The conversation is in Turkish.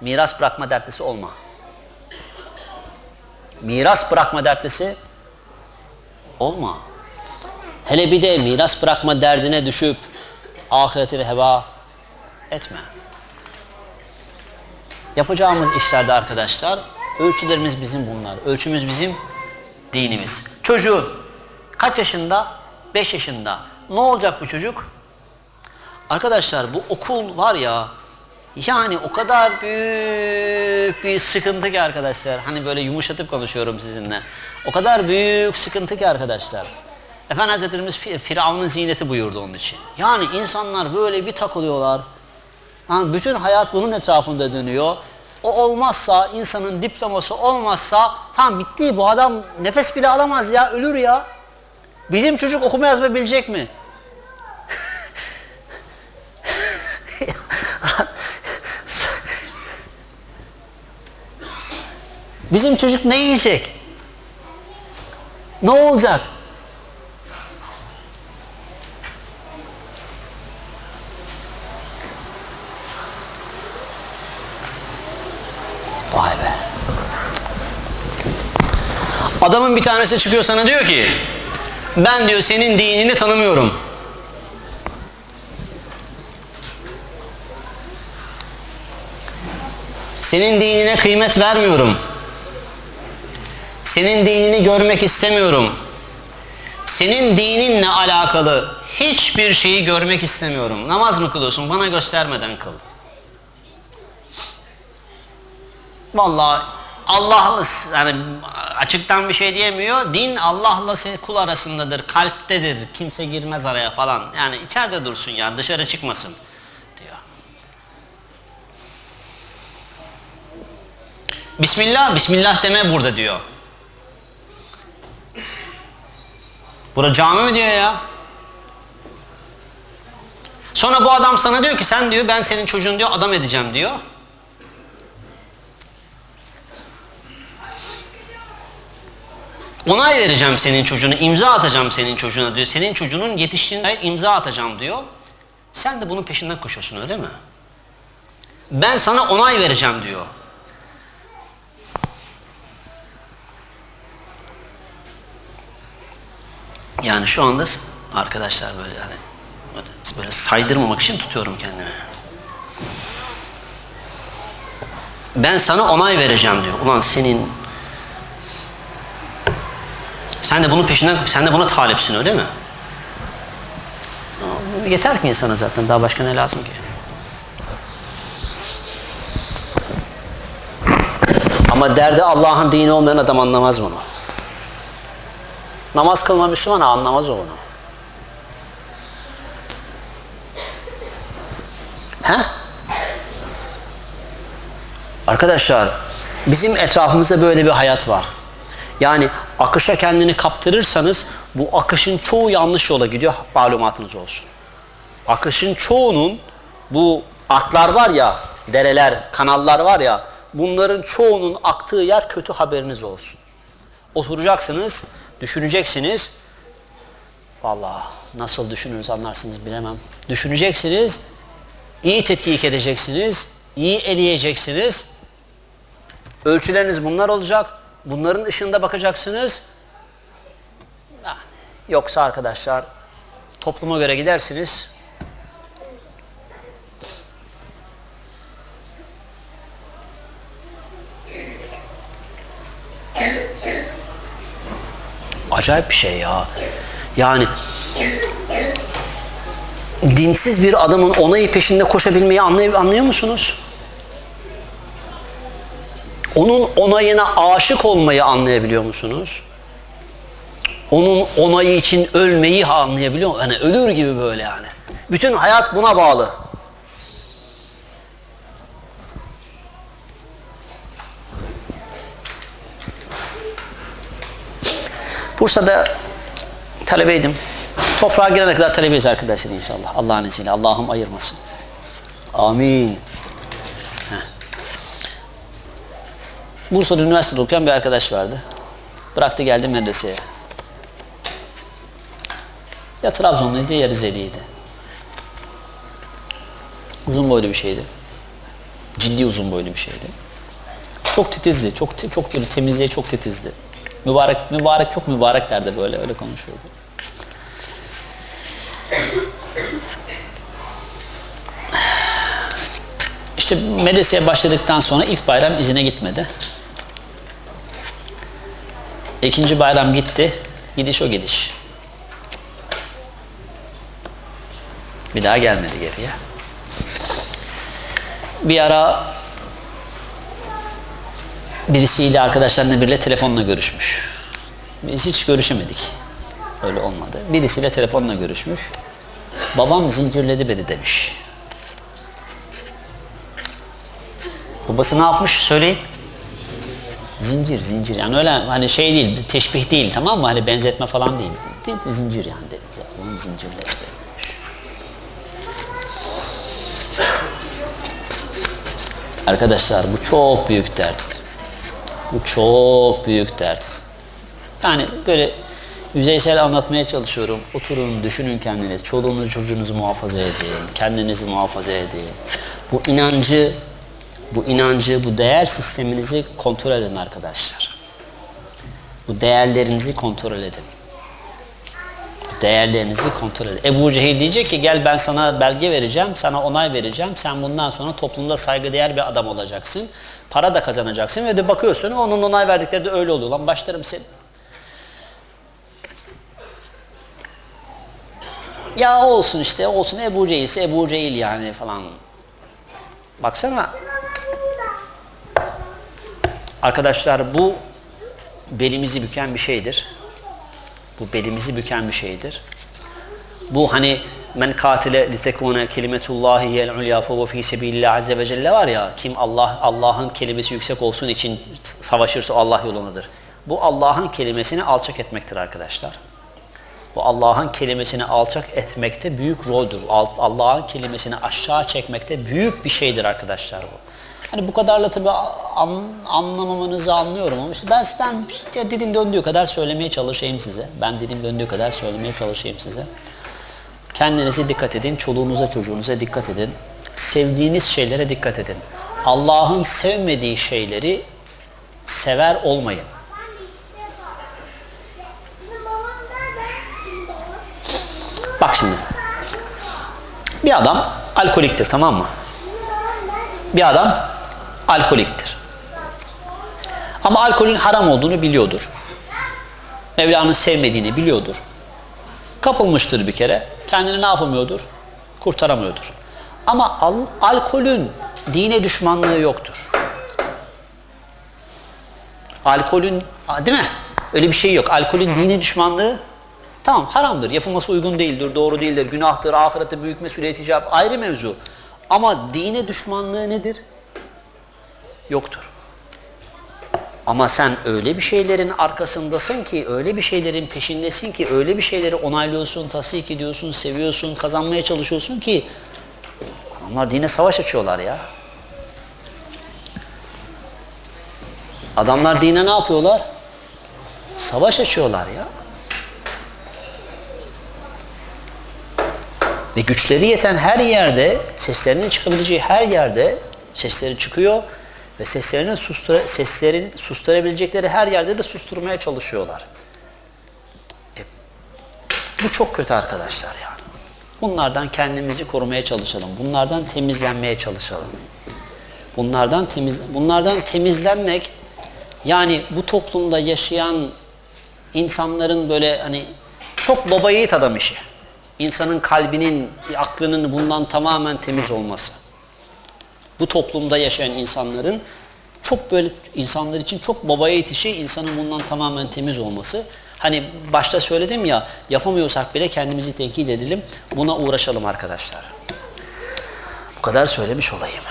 Miras bırakma dertlisi olma. Miras bırakma dertlisi olma. Hele bir de miras bırakma derdine düşüp ahiretini heba etme. Yapacağımız işlerde arkadaşlar ölçülerimiz bizim bunlar. Ölçümüz bizim dinimiz. Çocuğun kaç yaşında? 5 yaşında. Ne olacak bu çocuk? Arkadaşlar bu okul var ya yani o kadar büyük bir sıkıntı ki arkadaşlar. Hani böyle yumuşatıp konuşuyorum sizinle. O kadar büyük sıkıntı ki arkadaşlar. Efendi Hazretlerimiz Fi- Firavun'un ziyneti buyurdu onun için. Yani insanlar böyle bir takılıyorlar. Yani bütün hayat bunun etrafında dönüyor. O olmazsa, insanın diploması olmazsa tam bitti bu adam nefes bile alamaz ya, ölür ya. Bizim çocuk okuma yazma bilecek mi? Bizim çocuk ne yiyecek? Ne olacak? Vay be. Adamın bir tanesi çıkıyor sana diyor ki ben diyor senin dinini tanımıyorum. Senin dinine kıymet vermiyorum. Senin dinini görmek istemiyorum. Senin dininle alakalı hiçbir şeyi görmek istemiyorum. Namaz mı kılıyorsun? Bana göstermeden kıl. Vallahi Allah'la yani açıktan bir şey diyemiyor. Din Allah'la kul arasındadır, kalptedir. Kimse girmez araya falan. Yani içeride dursun ya, dışarı çıkmasın diyor. Bismillah, Bismillah deme burada diyor. Bura cami mi diyor ya? Sonra bu adam sana diyor ki sen diyor ben senin çocuğun diyor adam edeceğim diyor. Onay vereceğim senin çocuğuna, imza atacağım senin çocuğuna diyor. Senin çocuğunun yetiştiğine imza atacağım diyor. Sen de bunun peşinden koşuyorsun öyle mi? Ben sana onay vereceğim diyor. Yani şu anda arkadaşlar böyle böyle, böyle saydırmamak için tutuyorum kendimi. Ben sana onay vereceğim diyor. Ulan senin sen de bunun peşinden, sen de buna talipsin öyle mi? Yeter ki insana zaten. Daha başka ne lazım ki? Ama derdi Allah'ın dini olmayan adam anlamaz bunu. Namaz kılma Müslüman anlamaz o bunu. He? Arkadaşlar bizim etrafımızda böyle bir hayat var. Yani akışa kendini kaptırırsanız bu akışın çoğu yanlış yola gidiyor malumatınız olsun. Akışın çoğunun bu aklar var ya, dereler, kanallar var ya bunların çoğunun aktığı yer kötü haberiniz olsun. Oturacaksınız, düşüneceksiniz. Vallahi nasıl düşünürüz anlarsınız bilemem. Düşüneceksiniz, iyi tetkik edeceksiniz, iyi eleyeceksiniz. Ölçüleriniz bunlar olacak. Bunların ışığında bakacaksınız. Yoksa arkadaşlar topluma göre gidersiniz. Acayip bir şey ya. Yani dinsiz bir adamın onayı peşinde koşabilmeyi anlay anlıyor musunuz? Onun onayına aşık olmayı anlayabiliyor musunuz? Onun onayı için ölmeyi anlayabiliyor musunuz? Yani ölür gibi böyle yani. Bütün hayat buna bağlı. Bursa'da talebeydim. Toprağa girene kadar talebeyiz arkadaşlar inşallah. Allah'ın izniyle. Allah'ım ayırmasın. Amin. Bursa'da üniversitede okuyan bir arkadaş vardı. Bıraktı geldi medreseye. Ya Trabzonluydu ya Rizeliydi. Uzun boylu bir şeydi. Ciddi uzun boylu bir şeydi. Çok titizdi. Çok çok böyle temizliğe çok titizdi. Mübarek mübarek çok mübareklerdi böyle öyle konuşuyordu. İşte medreseye başladıktan sonra ilk bayram izine gitmedi. İkinci bayram gitti. Gidiş o gidiş. Bir daha gelmedi geriye. Bir ara birisiyle arkadaşlarına biriyle telefonla görüşmüş. Biz hiç görüşemedik. Öyle olmadı. Birisiyle telefonla görüşmüş. Babam zincirledi beni demiş. Babası ne yapmış söyleyin. Zincir, zincir. Yani öyle hani şey değil, teşbih değil tamam mı? Hani benzetme falan değil. değil zincir yani denize. Babam zincirledi beni. Arkadaşlar bu çok büyük dert. Bu çok büyük dert. Yani böyle yüzeysel anlatmaya çalışıyorum. Oturun, düşünün kendiniz. Çoluğunuzu, çocuğunuzu muhafaza edin. Kendinizi muhafaza edin. Bu inancı, bu inancı, bu değer sisteminizi kontrol edin arkadaşlar. Bu değerlerinizi kontrol edin. Değerlerinizi kontrol edin. Ebu Cehil diyecek ki gel ben sana belge vereceğim, sana onay vereceğim. Sen bundan sonra toplumda saygıdeğer bir adam olacaksın. Para da kazanacaksın ve de bakıyorsun onun onay verdikleri de öyle oluyor. Lan başlarım seni. Ya olsun işte olsun Ebu Cehil ise Ebu Cehil yani falan. Baksana. Arkadaşlar bu belimizi büken bir şeydir. Bu belimizi büken bir şeydir. Bu hani men katile litekune kelimetullahi yel ulya fe fi sebilillah azze ve celle var ya kim Allah Allah'ın kelimesi yüksek olsun için savaşırsa Allah yolunadır. Bu Allah'ın kelimesini alçak etmektir arkadaşlar. Bu Allah'ın kelimesini alçak etmekte büyük roldür. Allah'ın kelimesini aşağı çekmekte büyük bir şeydir arkadaşlar bu. Hani bu kadarla tabii an, anlamamanızı anlıyorum ama işte ben, ben işte dilim döndüğü kadar söylemeye çalışayım size. Ben dilim döndüğü kadar söylemeye çalışayım size. Kendinize dikkat edin, çoluğunuza çocuğunuza dikkat edin. Sevdiğiniz şeylere dikkat edin. Allah'ın sevmediği şeyleri sever olmayın. Bak şimdi. Bir adam alkoliktir tamam mı? Bir adam alkoliktir. Ama alkolün haram olduğunu biliyordur. Mevla'nın sevmediğini biliyordur. Kapılmıştır bir kere. Kendini ne yapamıyordur? Kurtaramıyordur. Ama al, alkolün dine düşmanlığı yoktur. Alkolün, değil mi? Öyle bir şey yok. Alkolün dine düşmanlığı tamam haramdır. Yapılması uygun değildir, doğru değildir, günahtır, ahirette büyük mesuliyet icap ayrı mevzu. Ama dine düşmanlığı nedir? Yoktur. Ama sen öyle bir şeylerin arkasındasın ki, öyle bir şeylerin peşindesin ki, öyle bir şeyleri onaylıyorsun, tasdik ediyorsun, seviyorsun, kazanmaya çalışıyorsun ki adamlar dine savaş açıyorlar ya. Adamlar dine ne yapıyorlar? Savaş açıyorlar ya. Ve güçleri yeten her yerde, seslerinin çıkabileceği her yerde sesleri çıkıyor ve seslerini sustura, seslerin susturabilecekleri her yerde de susturmaya çalışıyorlar. E, bu çok kötü arkadaşlar yani. Bunlardan kendimizi korumaya çalışalım. Bunlardan temizlenmeye çalışalım. Bunlardan temiz bunlardan temizlenmek yani bu toplumda yaşayan insanların böyle hani çok baba yiğit adam işi. İnsanın kalbinin, aklının bundan tamamen temiz olması bu toplumda yaşayan insanların çok böyle insanlar için çok babaya yetişi insanın bundan tamamen temiz olması. Hani başta söyledim ya yapamıyorsak bile kendimizi tenkit edelim. Buna uğraşalım arkadaşlar. Bu kadar söylemiş olayım.